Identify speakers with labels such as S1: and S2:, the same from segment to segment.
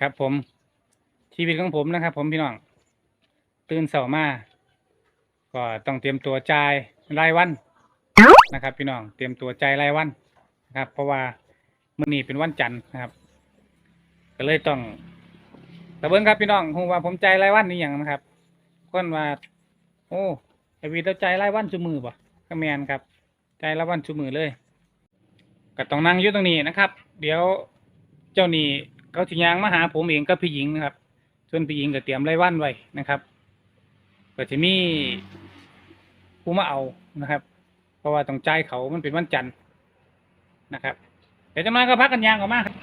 S1: ครับผมชีวิตของผมนะครับ ผมพี่น้อง ตื่นเสาร์มาก็ต้องเตรียมตัวจ่ายรายวันนะครับ พี่น้องเตรียมตัวจ่ายรายวันนะครับ เพราะว่ามื้อนี้เป็นวันจันทร์นะครับ ก็เลยต้องตะเบิ้งครับพี่น้องคงว่าผมจ่ายรายวันนี่อย่างนะครับคนว่า โอ้ไอวีเราจ่ายรายวันชุมือป่ะก็แมนครับจ่ายรายวันชุมือเลยก็ต้องนั่งอยู่ตรงนี้นะครับ เดี๋ยวเจ้านี่ เขาสิยางมาหาผมเองกับพี่หญิงนะครับส่วนพี่หญิงก็เตรียมไรายวันไว้นะครับก็จะมีผู้มาเอานะครับ เพราะว่าต้องจ่ายเขามันเป็นวันจันทร์นะครับเดี๋ยวจะมาก็พักกันยางออกมาครับ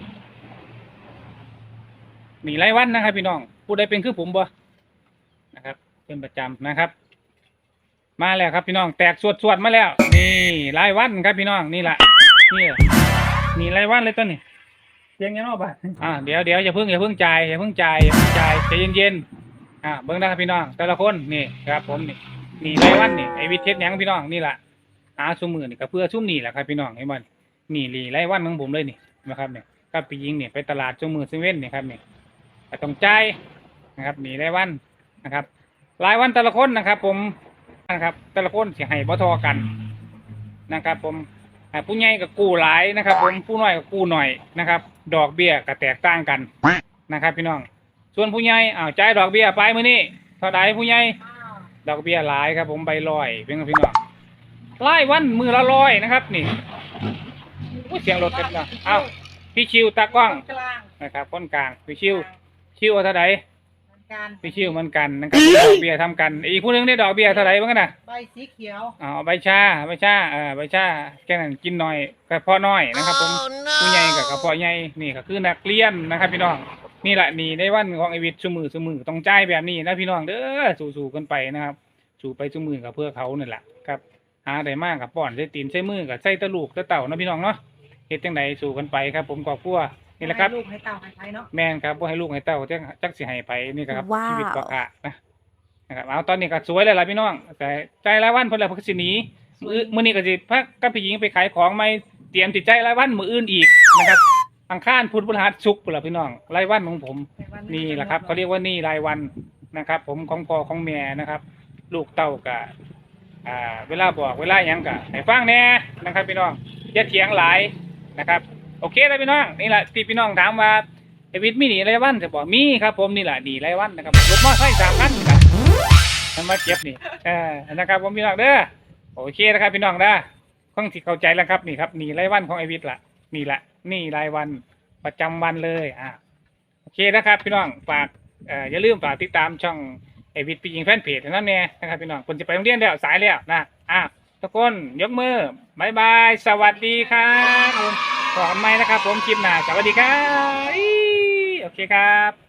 S1: นี่รายวันนะครับพี่น้องผู้ใดเป็นคือผมบ่นะครับ เป็นประจำนะครับ มาแล้วครับพี่น้อง แตกสวดสวดๆมาแล้ว นี่ไรายวันครับพี่น้องนี่แหละนี่นี่รายวันเลยต้นนี่ สียงยังนอกบ้าอ่าเดี๋ยวเดี๋ยวอย่าเพิ่งอย่าเพิ่งจ่ายอย่าเพิ่งจ่ายอย่าเพิ่งจ่ายใจเย็นๆอ่าเบิ่งนะครับพี่น้อง แต่ละคนนี่ครับ ผมนี่นี่รวันนี่ไอวิทย์เทศยังพี่น้องนี่แหละหาซุมือนี่ก็เพื่อซุ่มนี่แหละครับพี่น้องเห็นบ่นี่รีไรวันของผมเลยนี่นะครับเนี่ยก็ไปยิงเนี่ยไปตลาดซุมือเซเว่นนี่ครับเนี่ก็ต้องใจนะครับนี่รวันนะครับรายวันแต่ละคนนะครับ ผมนะครับ แต่ละคนเสียให้บ่ทอกันนะครับ ผม อ่าผู้ใหญ่กับกู้หลายนะครับ ผมผู้น้อยกับกู้หน่อยนะครับ ดอกเบี้ยก็แตกต่างกันนะครับ พี่น้อง ส่วนผู้ใหญ่อ้าวจ่ายดอกเบี้ยไปมื้อนี้เท่าใดผู้ใหญ่ดอกเบี้ยหลายครับ ผมใบลอยเป็นไงพี่น้องรายวันมือละร้อยนะครับนี่อุ้เสียงรถกันนะอ้าวพี่ชิวตากล้อง
S2: กลาง
S1: นะครับคนกลางพี่ชิวชิวเอาเท่าใด
S2: เหมือนกัน
S1: พี่ชิวเหมือนกันนะครับดอกเบี้ยทำกัน อีกผู้หนึงได้ดอกเบี้ยเท่าไหร่บ้างกันนะ
S2: ใบสีเขียว
S1: อ๋อใบชาใบชาเออใบชาแค่นั้นกินหน่อยกระเพาะน้อยนะครับผมผู้ใหญ่กับกระเพาะใหญ่นี่ก็คือนักเรียนนะครับ พี่น้องนี่แหละนี่ในวันของไอวิทย์สมือสมือต้องจ่ายแบบนี้นะพี่น้องเด้อสู้ๆกันไปนะครับ สู้ไปสมือกับเพื่อเขานี่แหละครับหาได้มากกับป้อนใส่ตีนใส่มือกับใส่ตะลูกตะเต่านะพี่น้องเนาะเฮ็ดจังไดสู้กันไปครับ ผมกอบพัว นี่แหละครับ
S2: ให้ลูกให้เต่าให้ใช้เนาะ
S1: แม่นครับว่าให้ลูกให้เต้าจักจักสิให้ไปนี่ครับ
S3: ว้าว
S1: ชีวิตปกะนะนะครับเอาตอนนี้ก็สวยเลยล่ะพี่น้องแต่ใจรายวันเพิ่นแล้วเพิ่นก็สิหนีมื้อมื้อนี้ก็สิพักกับพี่หญิงไปขายของไม่เตรียมติดใจรายวันมื้ออื่นอีกนะครับอังคารพุธพฤหัสศุกร์พุ่นล่ะพี่น้องรายวันของผม นี่แหละครับเขาเรียกว่านี่รายวันนะครับ ผมของพ่อของแม่นะครับ ลูกเต้ากับอ่าเวลาบอกเวลาหยังกะให้ฟังแน่นะครับ พี่น้องอย่าเถียงหลายนะครับ โอเคแล้วพี่น้องนี่แหละที่พี่น้องถามว่าเอวิทมีหนีไรายวันจะบอกมีครับ ผมนี่แหละหนีไรายวันนะครับรถมอเตอร์ไซค์สามคันครับทำมาเก็บนี่เออนะครับผมพี่น้องเด้อโอเคนะครับพี่น้องเด้อคงที่เข้าใจแล้วครับนี่ครับหนีไรายวันของเอวิทละนี่แหละนี่รายวันประจำวันเลยอ่าโอเคนะครับ พี่น้องฝากเอ่ออย่าลืมฝากติดตามช่องไอวิทย์ปียิงแฟนเพจนั่นแน่นะครับพี่น้องคนจะไปโรงเรียนแล้วสายแล้วนะอะทุกคนยกมือบายบาย สวัสดีครับ ขอไม่นะครับ ผมคลิปหน้าสวัสดีครับโอเคครับ